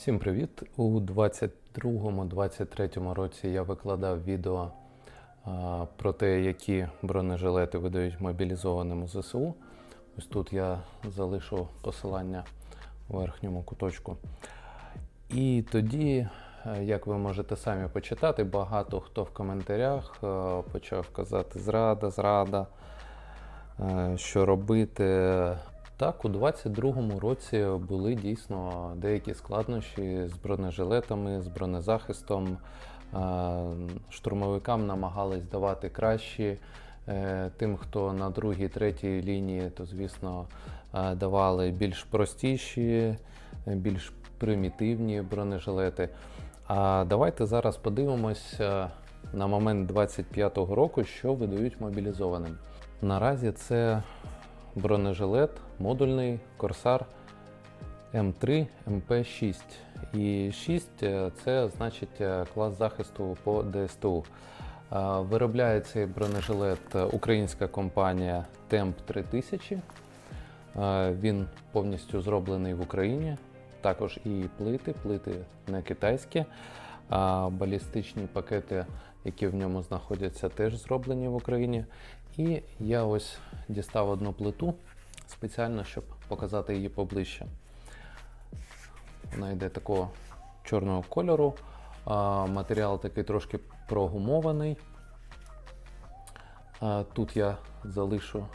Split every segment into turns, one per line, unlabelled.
Всім привіт! У 22-23 році я викладав відео а, про те, які бронежилети видають мобілізованим ЗСУ. Ось тут я залишу посилання у верхньому куточку. І тоді, е, як ви можете самі почитати, багато хто в коментарях е, почав казати зрада, зрада, е, що робити. Так, у 22-му році були дійсно деякі складнощі з бронежилетами, з бронезахистом. Е, Штурмовикам намагались давати кращі. Е, Тим, хто на другій, третій лінії, то звісно е, давали більш простіші, більш примітивні бронежилети. А давайте зараз подивимось е, на момент 25-го року, що видають мобілізованим. Наразі це бронежилет модульний Корсар М3 МП6. І 6 е, це значить е, клас захисту по ДСТУ. Е, Виробляє цей бронежилет українська компанія Темп 3000. Е, Він повністю зроблений в Україні. Також і плити, плити не китайські. Балістичні пакети, які в ньому знаходяться, теж зроблені в Україні. І я ось дістав одну плиту спеціально, щоб показати її поближче. Вона йде такого чорного кольору. А, Матеріал такий трошки прогумований. А, Тут я залишу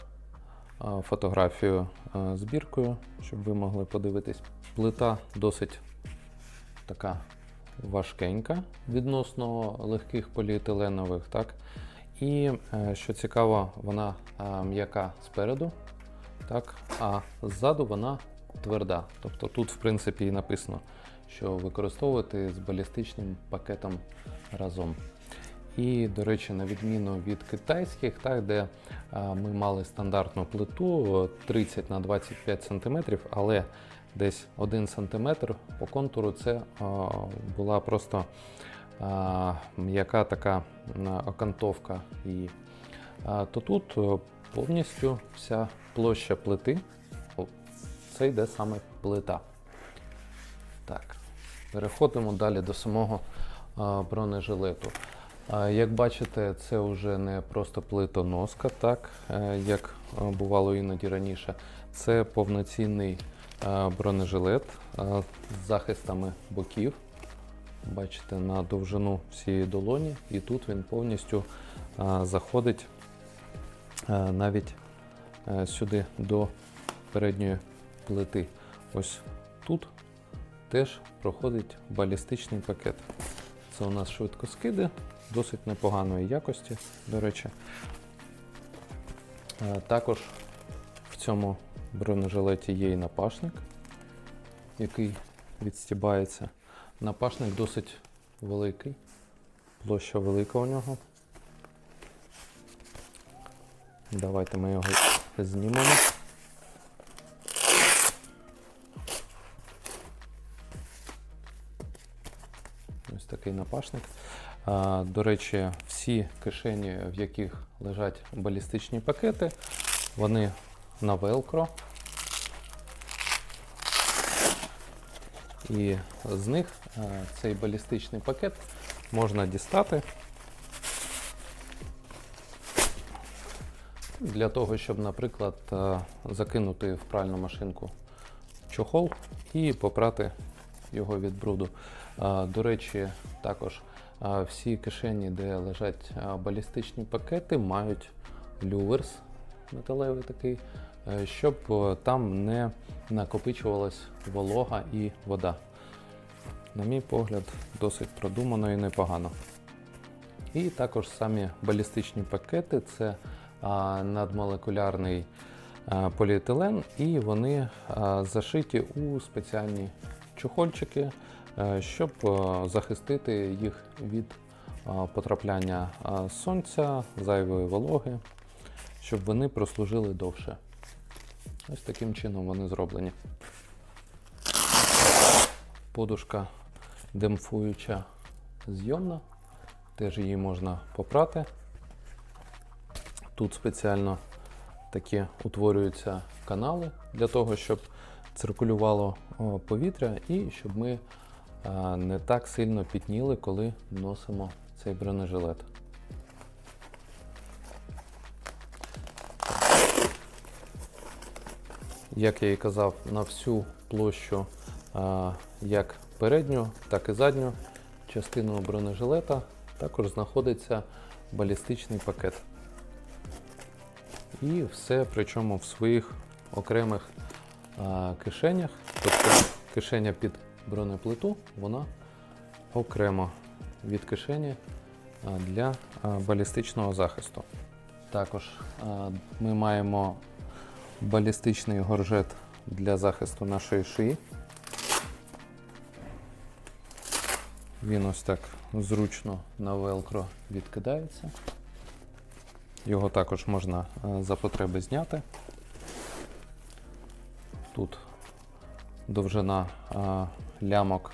фотографію збіркою, щоб ви могли подивитись. Плита досить така важкенька відносно легких поліетиленових, так? І е, що цікаво, вона е, м'яка спереду, так, а ззаду вона тверда. Тобто тут, в принципі, і написано, що використовувати з балістичним пакетом разом. І, до речі, на відміну від китайських, так, де е, ми мали стандартну плиту е, 30 на 25 см, але десь 1 см по контуру це була просто м'яка така окантовка її. То тут е, повністю вся площа плити, це йде саме плита. Так, переходимо далі до самого бронежилету. Як бачите, це вже не просто плитоноска, так, е, як е, бувало іноді раніше. Це повноцінний бронежилет з захистами боків. Бачите, на довжину всієї долоні, і тут він повністю заходить навіть сюди до передньої плити. Ось тут теж проходить балістичний пакет. Це у нас швидкоскиди, досить непоганої якості, до речі. Також в цьому бронежилеті є і напашник, який відстібається. Напашник досить великий, площа велика у нього. Давайте ми його знімемо. Ось такий напашник. До речі, всі кишені, в яких лежать балістичні пакети, вони на велкро. І з них е, цей балістичний пакет можна дістати для того, щоб, наприклад, е, закинути в пральну машинку чохол і попрати його від бруду. Е, До речі, також всі кишені, де лежать балістичні пакети, мають люверс металевий такий, щоб е, там не накопичувалась волога і вода. На мій погляд, досить продумано і непогано. І також самі балістичні пакети це надмолекулярний а, поліетилен, і вони зашиті у спеціальні чохольчики, е, щоб е, захистити їх від потрапляння сонця, зайвої вологи, щоб вони прослужили довше. Ось таким чином вони зроблені. Подушка демпфуюча зйомна, теж її можна попрати. Тут спеціально такі утворюються канали для того, щоб циркулювало повітря і щоб ми не так сильно пітніли, коли носимо цей бронежилет. Як я і казав, на всю площу як передню, так і задню частину бронежилета також знаходиться балістичний пакет. І все причому в своїх окремих кишенях. Тобто кишеня під бронеплиту, вона окремо від кишені для балістичного захисту. Також ми маємо балістичний горжет для захисту нашої шиї. Він ось так зручно на велкро відкидається. Його також можна е, за потреби зняти. Тут довжина е, лямок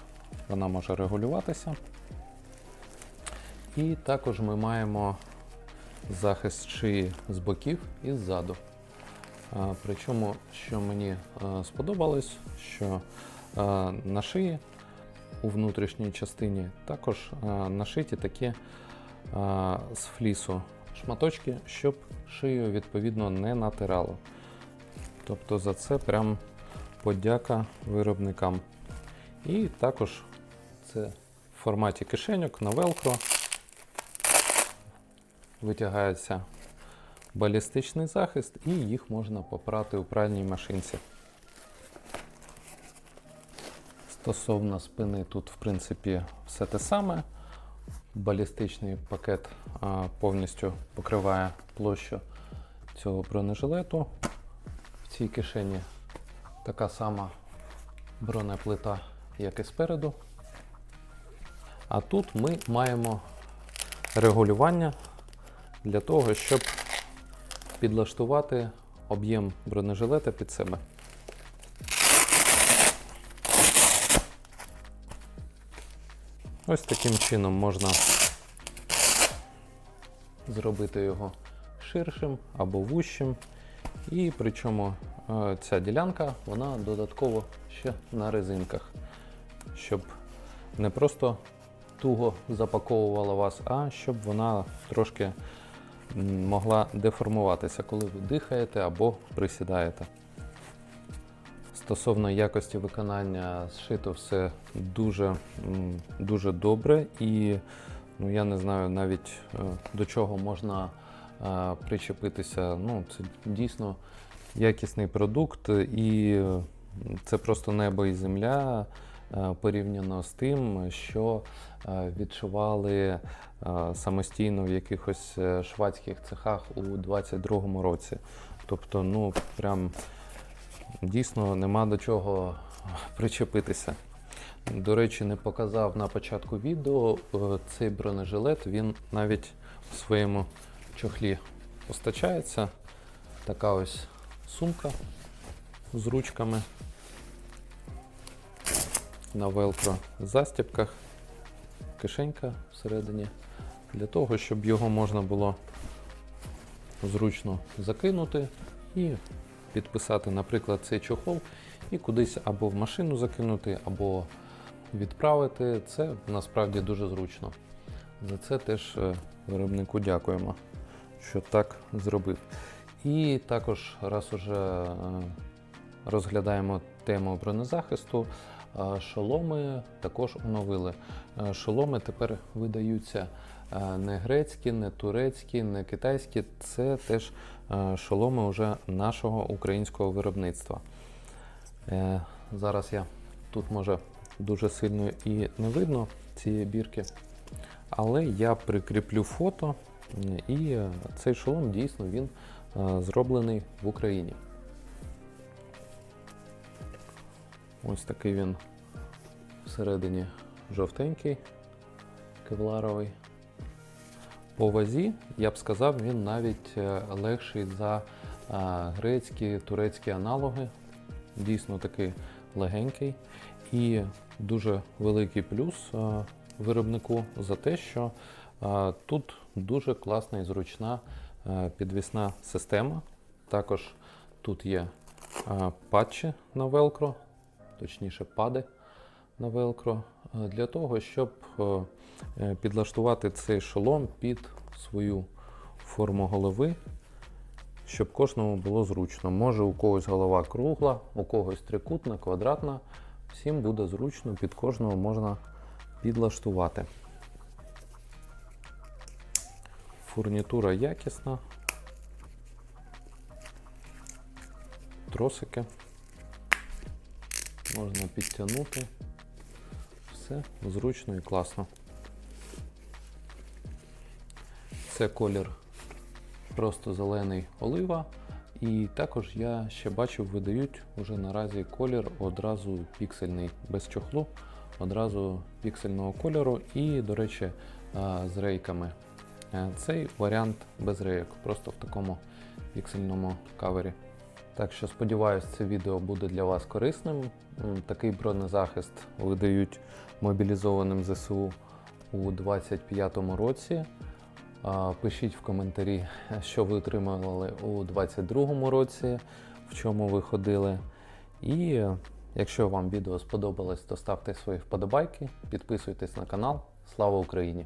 вона може регулюватися. І також ми маємо захист шиї з боків і ззаду. Причому, що мені е, сподобалось, що е, на шиї у внутрішній частині також е, нашиті такі з флісу шматочки, щоб шию відповідно не натирало. Тобто за це прям подяка виробникам. І також це в форматі кишеньок на велкро. Витягається балістичний захист, і їх можна попрати у пральній машинці. Стосовно спини, тут, в принципі, все те саме. Балістичний пакет а, повністю покриває площу цього бронежилету. В цій кишені така сама бронеплита, як і спереду. А тут ми маємо регулювання для того, щоб підлаштувати об'єм бронежилета під себе. Ось таким чином можна зробити його ширшим або вущим. І причому е, ця ділянка вона додатково ще на резинках, щоб не просто туго запаковувала вас, а щоб вона трошки могла деформуватися, коли ви дихаєте або присідаєте. Стосовно якості виконання зшито все дуже, дуже добре і ну, я не знаю навіть е, до чого можна е, причепитися. Ну, це дійсно якісний продукт, і е, це просто небо і земля порівняно з тим, що е, відшивали е, самостійно в якихось е, швадських цехах у 22-му році. Тобто, ну прям дійсно нема до чого причепитися. До речі, не показав на початку відео е, цей бронежилет, він навіть у своєму чохлі постачається. Така ось сумка з ручками на велкро застібках, кишенька всередині, для того, щоб його можна було зручно закинути і підписати, наприклад, цей чохол і кудись або в машину закинути, або відправити. Це насправді дуже зручно. За це теж е, виробнику дякуємо, що так зробив. І також, раз уже е, розглядаємо тему бронезахисту, шоломи також оновили. Шоломи тепер видаються не грецькі, не турецькі, не китайські. Це теж шоломи вже нашого українського виробництва. Е, Зараз я тут може дуже сильно і не видно цієї бірки, але я прикріплю фото, і е, цей шолом дійсно він е, зроблений в Україні. Ось такий він всередині жовтенький, кевларовий. По вазі, я б сказав, він навіть е, легший за е, грецькі, турецькі аналоги. Дійсно такий легенький. І дуже великий плюс е, виробнику за те, що тут дуже класна і зручна підвісна система. Також тут є патчі на велкро, точніше пади на велкро. е, для того, щоб е, е, підлаштувати цей шолом під свою форму голови, щоб кожному було зручно. Може у когось голова кругла, у когось трикутна, квадратна. Всім буде зручно, під кожного можна підлаштувати. Фурнітура якісна. Тросики. Можна підтягнути. Все зручно і класно. Це колір просто зелений олива. І також я ще бачив, видають уже наразі колір одразу піксельний, без чохлу, одразу піксельного кольору і, до речі, з рейками. Е, Цей варіант без рейок, просто в такому піксельному кавері. Так що сподіваюся, це відео буде для вас корисним. Такий бронезахист видають мобілізованим ЗСУ у 2025 році. Пишіть в коментарі, що ви отримували у 2022 році, в чому ви ходили. І е, якщо вам відео сподобалось, то ставте свої вподобайки, підписуйтесь на канал. Слава Україні!